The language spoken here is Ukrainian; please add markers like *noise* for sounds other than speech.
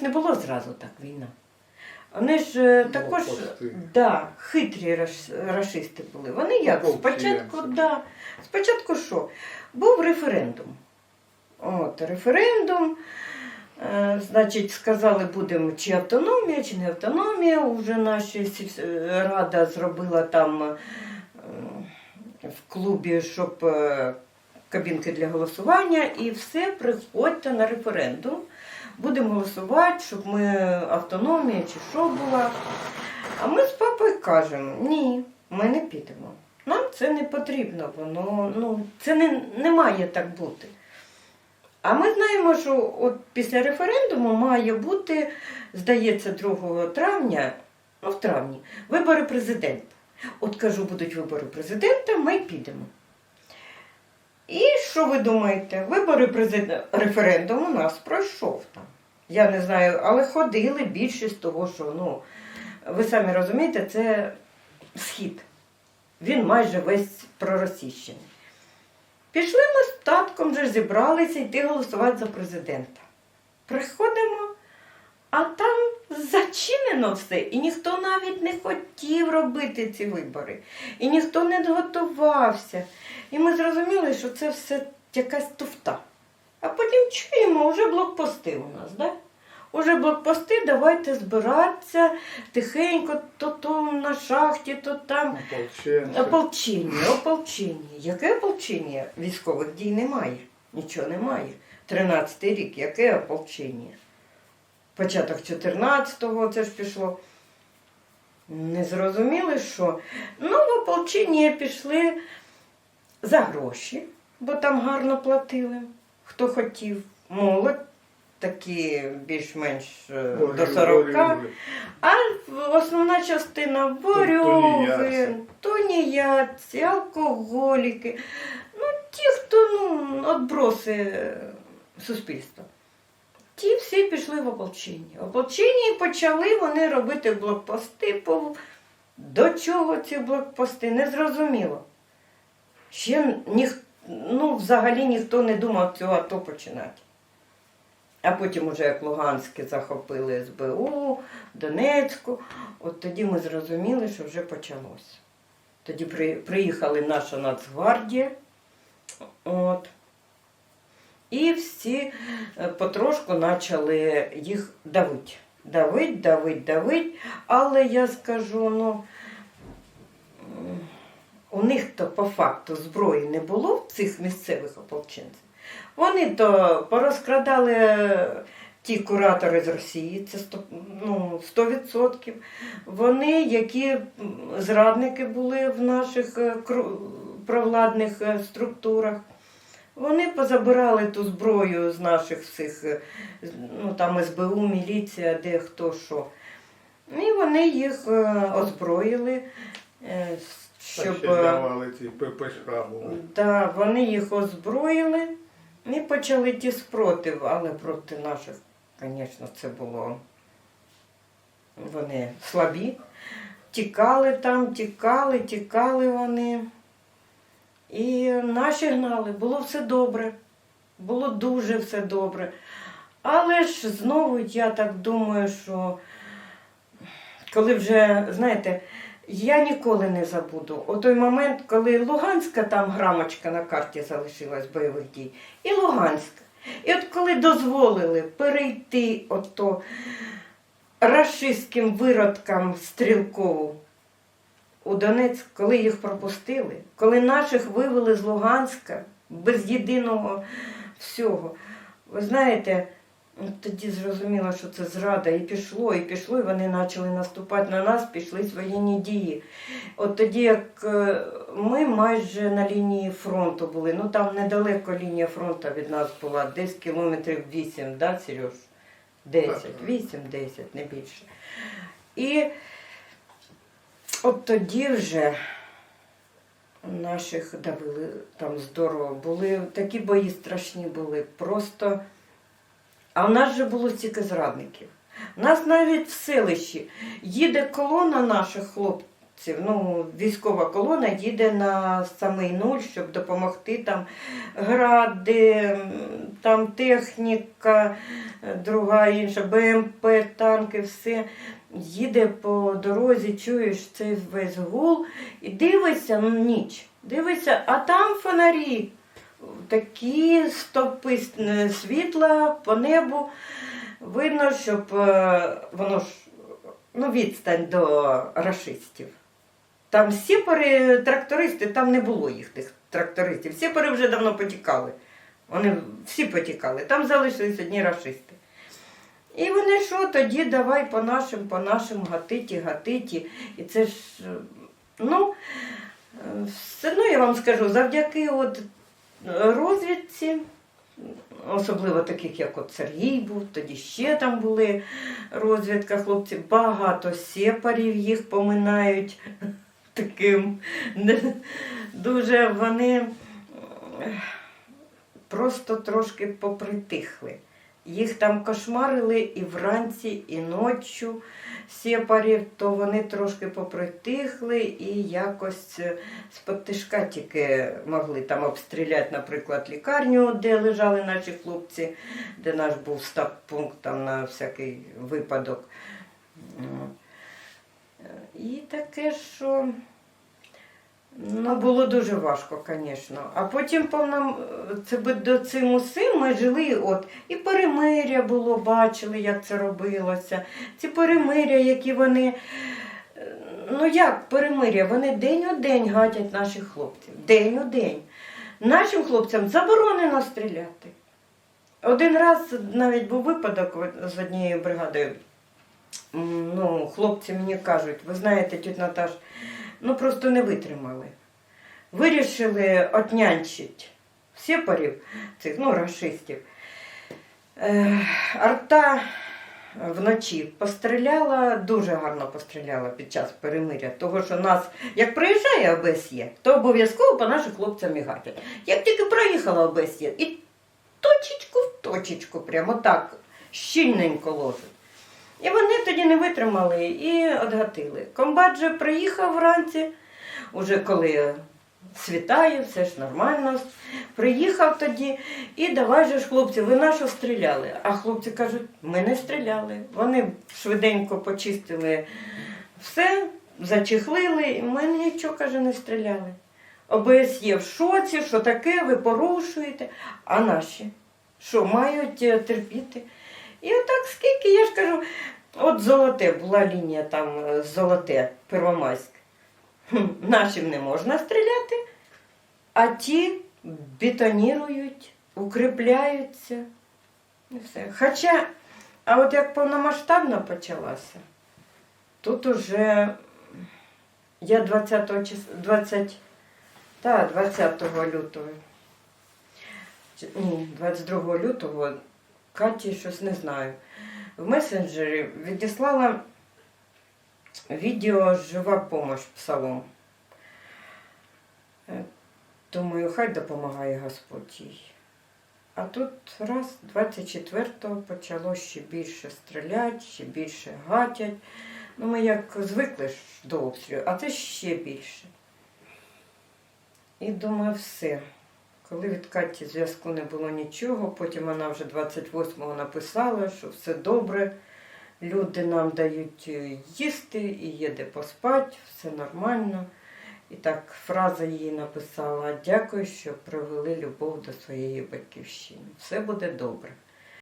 ж не було зразу так війна. Вони ж е, також Блокпости. да, хитрі раш- рашисти були. Вони як? Спочатку, да, спочатку що? Був референдум. От, референдум. Е, значить, сказали, будемо чи автономія, чи не автономія. Уже наша рада зробила там е, в клубі, щоб е, кабінки для голосування, і все, приходьте на референдум. Будемо голосувати, щоб ми автономія чи що була. А ми з папою кажемо, ні, ми не підемо. Нам це не потрібно, воно ну, це не, не має так бути. А ми знаємо, що от після референдуму має бути, здається, 2 травня, ну в травні, вибори президента. От кажу, будуть вибори президента, ми підемо. І що ви думаєте? Вибори президента, референдум у нас пройшов там. Я не знаю, але ходили більшість того, що ну, ви самі розумієте, це схід. Він майже весь проросійщений. Пішли ми з татком, вже зібралися йти голосувати за президента. Приходимо, а там зачинено все, і ніхто навіть не хотів робити ці вибори, і ніхто не готувався. І ми зрозуміли, що це все якась туфта. А потім чуємо, вже блокпости у нас, да? Уже блокпости, давайте збиратися тихенько, то, то на шахті, то там. Ополчення, ополчення. Яке ополчення? Військових дій немає. Нічого немає. 13-й рік, яке ополчення? Початок 14-го це ж пішло. Не зрозуміли, що. Ну, в ополчення пішли за гроші, бо там гарно платили. Хто хотів. Молодь, такі більш-менш е, до 40. ой, ой. А основна частина ворюги, тунеядці. тунеядці, алкоголіки. Ну, ті, хто ну, отброси е, суспільства. Ті всі пішли в ополчення. В ополченні почали вони робити блокпости. По... До чого ці блокпости? Не зрозуміло. Ще ніх... ну, взагалі ніхто не думав цього АТО починати. А потім, уже як Луганське захопили СБУ, Донецьку, от тоді ми зрозуміли, що вже почалося. Тоді при, приїхали наша Нацгвардія. От. І всі е, потрошку почали їх давити. Давить, давить, давить. Але я скажу, ну, у них то по факту зброї не було в цих місцевих ополченців. Вони то порозкрадали е, ті куратори з Росії, це 100%. Ну, 100%. Вони, які зрадники були в наших е, провладних структурах. Вони позабирали ту зброю з наших всіх, е, ну там СБУ, міліція, де хто що. І вони їх е, озброїли, е, щоб. ще давали ці ППШ були. Да, вони їх озброїли і почали ті спротив, але проти наших, звісно, це було. Вони слабі. Тікали там, тікали, тікали вони. І наші гнали, було все добре. Було дуже все добре. Але ж знову я так думаю, що коли вже, знаєте, я ніколи не забуду. О той момент, коли Луганська там грамочка на карті залишилась бойових дій, і Луганська. І от коли дозволили перейти ото рашистським виродкам Стрілкову у Донецьк, коли їх пропустили, коли наших вивели з Луганська без єдиного всього. Ви знаєте, тоді зрозуміло, що це зрада, і пішло, і пішло, і вони почали наступати на нас, пішли воєнні дії. От тоді, як е, ми майже на лінії фронту були, ну там недалеко лінія фронту від нас була, десь кілометрів 8, да, Сереж? 10, Так, так. 8, 10, не більше. І от тоді вже наших давили там здорово. Були такі бої страшні були. Просто. А в нас же було стільки зрадників. У нас навіть в селищі їде колона наших хлопців. Ну, військова колона їде на самий нуль, щоб допомогти там гради, там техніка, друга інша, БМП, танки, все. Їде по дорозі, чуєш цей весь гул і дивишся, ну ніч. Дивишся, а там фонарі. Такі стовпи е, світла по небу. Видно, щоб е, воно ж ну, відстань до рашистів. Там сіпари, трактористи, там не було їх тих трактористів. Сіпари вже давно потікали. Вони всі потікали. Там залишились одні рашисти. І вони що, тоді давай по нашим, по нашим гатиті, гатиті. І це ж, ну, все одно я вам скажу, завдяки от розвідці, особливо таких, як от Сергій був, тоді ще там були розвідка хлопці, багато сепарів їх поминають *laughs* таким. Дуже вони просто трошки попритихли. Їх там кошмарили і вранці, і ночі сепарів, то вони трошки попритихли і якось е, тишка тільки могли там обстріляти, наприклад, лікарню, де лежали наші хлопці, де наш був стаб-пункт там на всякий випадок. Е, І таке, що ну, було дуже важко, звісно. А потім повним, це до цим усім ми жили, от, і перемиря було, бачили, як це робилося. Ці перемиря, які вони. Ну як перемиря? Вони день у день гатять наших хлопців. День у день. Нашим хлопцям заборонено стріляти. Один раз навіть був випадок з однією бригадою. Ну, хлопці мені кажуть, ви знаєте, тють Наташ, ну просто не витримали. Вирішили отнянчити сепарів, цих, ну, расистів. Е, арта вночі постріляла, дуже гарно постріляла під час перемиря. Того, що нас, як приїжджає ОБСЄ, то обов'язково по наших хлопцям і гатять. Як тільки проїхала ОБСЄ, і точечку в точечку, прямо так, щільненько ложить. І вони тоді не витримали і отгатили. Комбат же приїхав вранці, уже коли світає, все ж нормально. Приїхав тоді і давай же ж, хлопці, ви на що стріляли? А хлопці кажуть, ми не стріляли. Вони швиденько почистили все, зачехлили, і ми нічого, каже, не стріляли. ОБСЄ в шоці, що таке, ви порушуєте, а наші що мають е, терпіти. І отак скільки, я ж кажу, от золоте була лінія там е, золоте, Первомайськ. Нашим не можна стріляти, а ті бетонірують, укріпляються. І все. Хоча, а от як повномасштабно почалася, тут уже я 20 числа, 20, та, 20 лютого, ні, 22 лютого Каті щось не знаю. В месенджері відіслала відео Жива помощь псалом. Е, Думаю, хай допомагає Господь їй. А тут раз, 24-го почало ще більше стріляти, ще більше гатять. Ну, ми як звикли до обстрілу, а це ще більше. І думаю, все. Коли від Каті зв'язку не було нічого, потім вона вже 28-го написала, що все добре, люди нам дають е, їсти і є де поспати, все нормально. І так фраза її написала: Дякую, що привели любов до своєї батьківщини. Все буде добре.